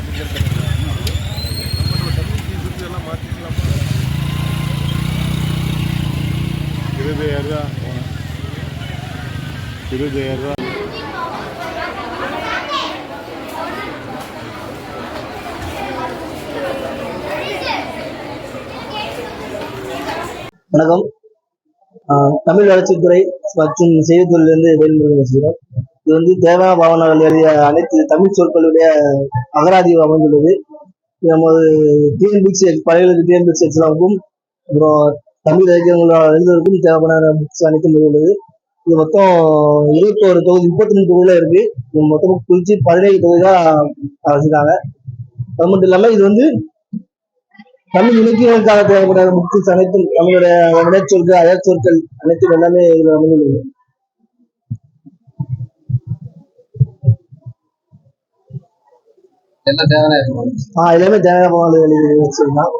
நம்மளோட எல்லாம் மாற்றிக்கலாமா இருபதாயிரம் ரூபா இருபதாயிரம் ரூபா வணக்கம். ஆஹ் தமிழ் வளர்ச்சித்துறை மற்றும் செய்தித்துறையிலிருந்து வேல்முருகன் பேசுகிறோம். இது வந்து தேவா பாவனர்கள் எழுதிய அனைத்து தமிழ் சொற்களுடைய அகராதி அமைந்துள்ளது. நமது டிஎன்பிசி பழைய டிஎன்பிசி எக்ஸாமுக்கும் அப்புறம் தமிழ் இலக்கியங்கள் எழுதுவதற்கும் தேவையான புக்ஸ் அனைத்தும் உள்ளது. இது மொத்தம் இருபத்தோரு தொகுதி முப்பத்தி ரெண்டு தொகுதியில இருக்கு. இது மொத்தம் குறிச்சு பதினேழு தொகுதி தான் வச்சிருக்காங்க. அது மட்டும் இல்லாம இது வந்து தமிழ் இலக்கியங்களுக்காக தேவைப்படாத புக்ஸ் அனைத்தும் தமிழுடைய வினைச்சொற்கள் அயற்சொற்கள் அனைத்தும் எல்லாமே இதுல அமைந்துள்ளது. எல்லாமே தேவையான எழுதி வச்சிருந்தான்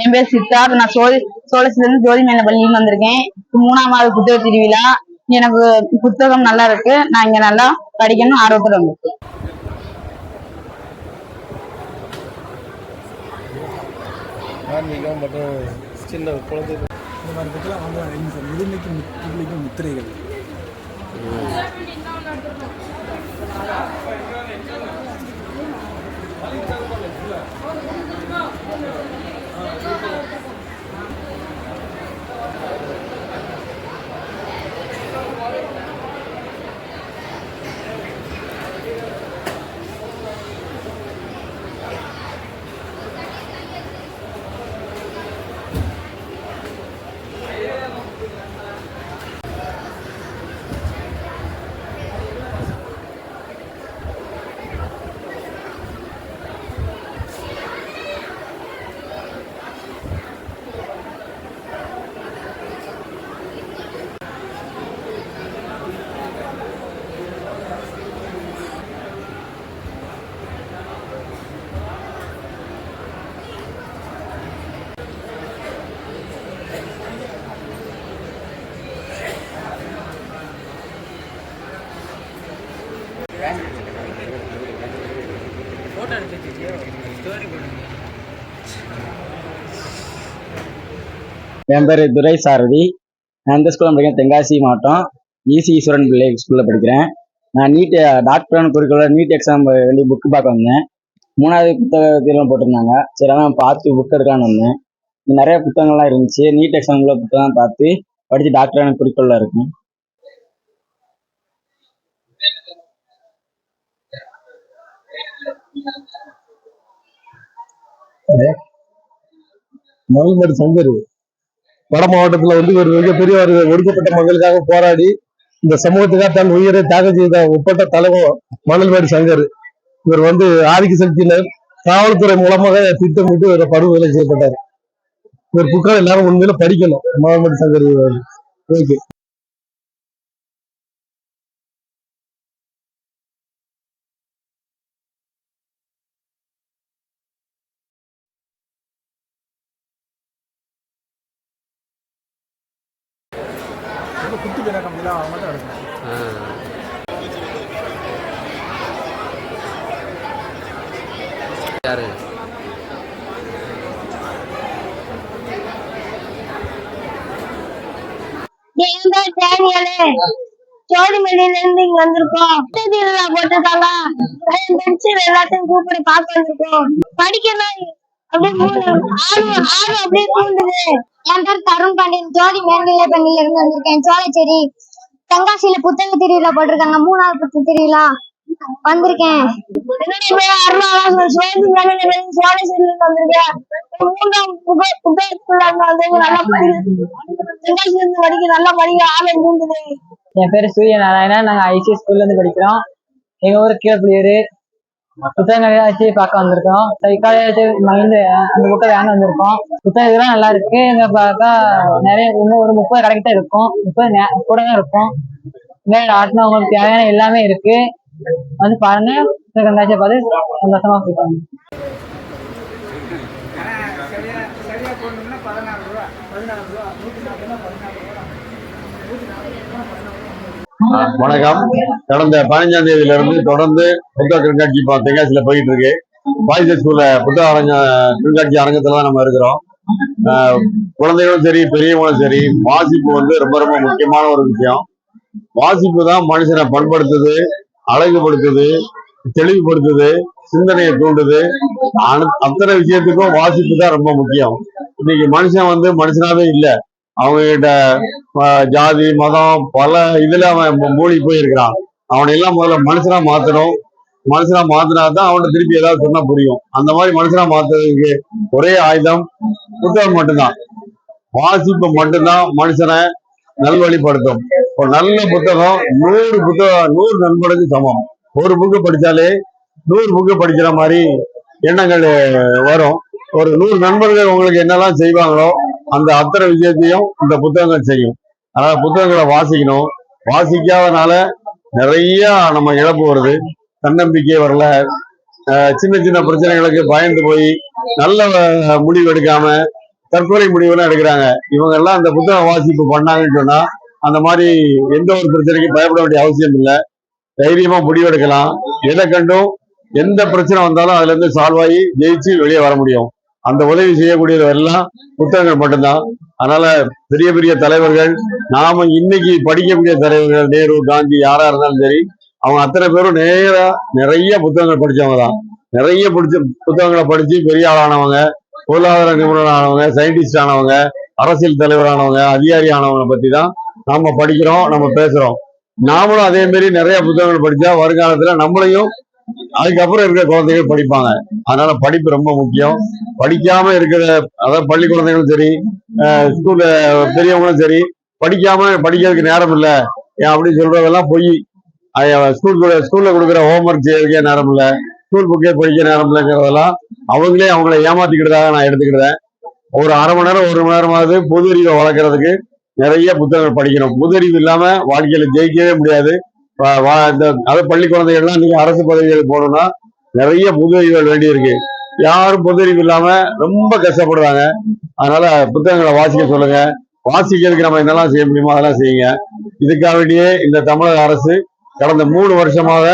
என் பேர் சித்தார்த் நான் சோழ சோழசிலிருந்து ஜோதி மேல பள்ளியில் வந்திருக்கேன். இது மூணாவது புத்தக திருவிழா. எனக்கு புத்தகம் நல்லா இருக்கு. நான் இங்க நல்லா படிக்கணும் ஆர்வத்துல வந்திருக்கேன். ஆன்மீகம் மற்றும் சின்ன குழந்தை இந்த மாதிரி புக்கெல்லாம் வாங்க சார். முதுமைக்கு முற்றுகைக்கு முத்திரைகள். என் பேர் துரை சாரதி. நான் இந்த ஸ்கூலில் படிக்கிறேன் தென்காசி மாவட்டம். ஈசி ஈஸ்வரன் பிள்ளை ஸ்கூலில் படிக்கிறேன். நான் நீட் டாக்டரான குறிக்கோள நீட் எக்ஸாம் வெளியே புக்கு பார்க்க வந்தேன். மூணாவது புத்தகத்திலாம் போட்டிருந்தாங்க. சரி அதான் பார்த்து புக் எடுக்கலான்னு வந்தேன். நிறைய புத்தகங்கள்லாம் இருந்துச்சு. நீட் எக்ஸாம் புத்தகம் பார்த்து படித்து டாக்டரான குறிக்கோளில் இருக்கும் மணல்மேடு சங்கர். வட மாவட்டத்துல வந்து ஒரு மிகப்பெரிய ஒரு ஒடுக்கப்பட்ட மக்களுக்காக போராடி இந்த சமூகத்துக்காக தன் உயிரை தியாகம் செய்த ஒப்பட்ட தலைவர் மணல்மேடு சங்கர். இவர் வந்து ஆதிக்க சக்தியினர் காவல்துறை மூலமாக திட்டமிட்டு இவரை படுகொலை செய்யப்பட்டார். இவர் புக்கள் எல்லாரும் உண்மையில படிக்கணும். மணல்மேடு சங்கர் ஓகே. ரொம்ப குத்து பேரா கம்பெனிலாம் அவங்க மட்டும் எடுக்கணும். யாரு? என் பேர் டேனியலு ஜோதிமலையில இருந்து இங்க வந்திருக்கோம். திருவிழா போட்டிருக்காங்க. பென்சில் எல்லாத்தையும் கூப்பிட்டு பார்க்க வந்திருக்கோம். படிக்கணும். அப்படியே மூணு ஆர்வம் ஆர்வம் அப்படியே என் பேர் தருண் பாண்டியன் ஜோதி மேல்நிலை பள்ளியில இருந்து வந்திருக்கேன். சோழச்சேரி தென்காசியில புத்தக திருவிழா போட்டிருக்காங்க. மூணாவது புத்தக திருவிழா வந்திருக்கேன். இருந்து வந்திருக்கேன் மூன்றாம் நல்லா படிக்க நல்லா என் பேரு சூரிய நாராயணன் நாங்க ஐசி ஸ்கூல்ல இருந்து படிக்கிறோம். எங்க ஊர் கீழப்புலியூர். புத்தகம் வச்சு பார்க்க வந்திருக்கோம். சைக்காலஜி மைண்டு அந்த புக்கை வாங்க வந்திருக்கோம். புத்தகம் இதெல்லாம் நல்லா இருக்கு இங்க பார்த்தா நிறைய இன்னும் ஒரு முப்பது கடைக்கிட்ட இருக்கும். முப்பது கூட தான் இருக்கும். மேல ஆட்டினா உங்களுக்கு தேவையான எல்லாமே இருக்கு. வந்து பாருங்க. புத்தகம் பார்த்து சந்தோஷமா போயிட்டாங்க பதினாறு ரூபா பதினாறு ரூபா நூற்றி நாற்பதுனா பதினாறு ரூபா. நூற்றி நாற்பது பதினாறு வணக்கம். கடந்த பதினஞ்சாம் தேதியில இருந்து தொடர்ந்து புத்தக கண்காட்சி இப்போ தென்காசியில போயிட்டு இருக்கு. பாய்ஸ் ஸ்கூல்ல புத்தக அரங்க கண்காட்சி அரங்கத்துல தான் நம்ம இருக்கிறோம். குழந்தைகளும் சரி பெரியவங்களும் சரி வாசிப்பு வந்து ரொம்ப ரொம்ப முக்கியமான ஒரு விஷயம். வாசிப்பு தான் மனுஷனை பண்படுத்துது அழகுபடுத்துது தெளிவுபடுத்துது சிந்தனையை தூண்டுது. அத்தனை விஷயத்துக்கும் வாசிப்பு தான் ரொம்ப முக்கியம். இன்னைக்கு மனுஷன் வந்து மனுஷனாவே இல்லை. அவங்ககிட்ட ஜாதி மதம் பல இதுல அவன் மூழ்கி போயிருக்கிறான். அவனை எல்லாம் முதல்ல மனுஷனா மாத்தணும். மனுஷனா மாத்தினா தான் அவனை திருப்பி ஏதாவது சொன்னா புரியும். அந்த மாதிரி மனுஷனா மாத்துறதுக்கு ஒரே ஆயுதம் புத்தகம் மட்டும்தான். வாசிப்பு மட்டும்தான் மனுஷனை நல்வழிப்படுத்தும். இப்போ நல்ல புத்தகம் நூறு புத்தகம் நூறு நண்பனுக்கு சமம். ஒரு புக்கு படித்தாலே நூறு புக்கு படிக்கிற மாதிரி எண்ணங்கள் வரும். ஒரு நூறு நண்பர்கள் உங்களுக்கு என்னெல்லாம் செய்வாங்களோ அந்த அத்தனை விஷயத்தையும் இந்த புத்தகங்கள் செய்யும். அதனால புத்தகங்களை வாசிக்கணும். வாசிக்காதனால நிறைய நம்ம இழப்பு வருது. தன்னம்பிக்கை வரல. சின்ன சின்ன பிரச்சனைகளுக்கு பயந்து போய் நல்ல முடிவு எடுக்காம தற்கொலை முடிவுலாம் எடுக்கிறாங்க. இவங்க எல்லாம் அந்த புத்தக வாசிப்பு பண்ணாங்கன்னு சொன்னா அந்த மாதிரி எந்த ஒரு பிரச்சனைக்கும் பயப்பட வேண்டிய அவசியம் இல்லை. தைரியமா முடிவெடுக்கலாம் எதை கண்டும் எந்த பிரச்சனை வந்தாலும் அதுல இருந்து சால்வ் ஆகி ஜெயிச்சு வெளியே வர முடியும். அந்த உதவி செய்யக்கூடியவரெல்லாம் புத்தகங்கள் மட்டும்தான். அதனால பெரிய பெரிய தலைவர்கள் நாம இன்னைக்கு படிக்கக்கூடிய தலைவர்கள் நேரு காந்தி யாரா இருந்தாலும் சரி அவங்க அத்தனை பேரும் நேரா நிறைய புத்தகங்கள் படிச்சவங்க தான். நிறைய படிச்ச புத்தகங்களை படிச்சு பெரிய ஆளானவங்க பொருளாதார நிபுணர் ஆனவங்க சயின்டிஸ்ட் ஆனவங்க அரசியல் தலைவர் ஆனவங்க அதிகாரி ஆனவங்களை பத்தி தான் நாம படிக்கிறோம் நம்ம பேசுறோம். நாமளும் அதே மாதிரி நிறைய புத்தகங்கள் படிச்சா வருங்காலத்துல நம்மளையும் அதுக்கப்புறம் இருக்கிற குழந்தைகள் படிப்பாங்க. அதனால படிப்பு ரொம்ப முக்கியம். படிக்காம இருக்கிற அதாவது பள்ளி குழந்தைகளும் சரி ஸ்கூல்ல பெரியவங்களும் சரி படிக்காம படிக்கிறதுக்கு நேரம் இல்ல. ஏன் அப்படின்னு சொல்றதெல்லாம் பொய் ஸ்கூல் ஸ்கூல்ல கொடுக்குற ஹோம்ஒர்க் செய்யறதுக்கே நேரம் இல்ல. ஸ்கூல் புக்கே படிக்க நேரம் இல்லைங்கிறதெல்லாம் அவங்களே அவங்கள ஏமாத்திக்கிட்டதாக நான் எடுத்துக்கிட்டேன். ஒரு அரை மணி நேரம் ஒரு மணி நேரமாவது பொது அறிவை வளர்க்கறதுக்கு நிறைய புத்தகங்கள் படிக்கணும். பொது அறிவு இல்லாம வாழ்க்கையில ஜெயிக்கவே முடியாது. அதாவது இந்த பள்ளி குழந்தைகள்லாம் நீங்க அரசு பதவிகள் போகணும்னா நிறைய புதுவைகள் அறிவுகள் வேண்டி இருக்கு யாரும் பொது அறிவு இல்லாம ரொம்ப கஷ்டப்படுறாங்க. அதனால புத்தகங்களை வாசிக்க சொல்லுங்க. வாசிக்கிறதுக்கு நம்ம என்னெல்லாம் செய்ய முடியுமோ அதெல்லாம் செய்யுங்க. இதுக்காக வேண்டியே இந்த தமிழக அரசு கடந்த மூணு வருஷமாக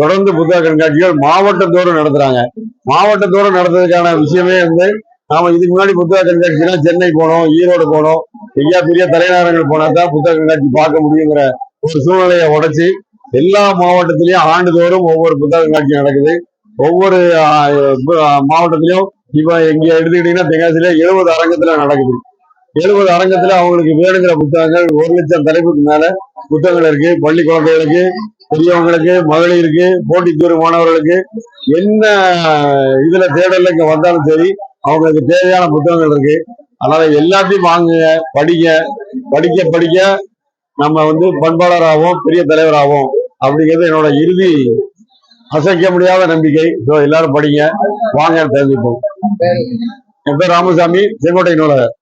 தொடர்ந்து புத்தக கண்காட்சிகள் மாவட்டத்தோறும் நடத்துறாங்க. மாவட்டத்தோறும் நடத்துறதுக்கான விஷயமே வந்து நாம இதுக்கு முன்னாடி புத்தக கண்காட்சினா சென்னை போனோம் ஈரோடு போனோம். எங்கேயா பெரிய தலைநகரங்கள் போனா தான் புத்தக கண்காட்சி பார்க்க முடியுங்கிற ஒரு சூழ்நிலையை உடைச்சு எல்லா மாவட்டத்திலயும் ஆண்டுதோறும் ஒவ்வொரு புத்தக கண்காட்சி நடக்குது. ஒவ்வொரு ஆஹ், மாவட்டத்திலயும் இப்ப இங்க எடுத்துக்கிட்டீங்கன்னா தென்காசியில எழுபது அரங்கத்துல நடக்குது. எழுபது அரங்கத்துல அவங்களுக்கு வேணுங்கிற புத்தகங்கள் ஒரு லட்சம் தலைப்புக்கு மேல புத்தகங்கள் இருக்கு. பள்ளி குழந்தைகளுக்கு பெரியவங்களுக்கு மகளிருக்கு போட்டித் தேர்வு மாணவர்களுக்கு என்ன இதுல தேடல இங்க வந்தாலும் சரி அவங்களுக்கு தேவையான புத்தகங்கள் இருக்கு. அதனால எல்லாத்தையும் வாங்குங்க படிங்க. படிக்க படிக்க நம்ம வந்து பண்பாளராகவும் பெரிய தலைவராகவும் அப்படிங்கிறது என்னோட இறுதி அசைக்க முடியாத நம்பிக்கை. ஸோ எல்லாரும் படிங்க. வாங்க தெரிஞ்சுப்போம். என் பேர் ராமசாமி செங்கோட்டை நூலகர்.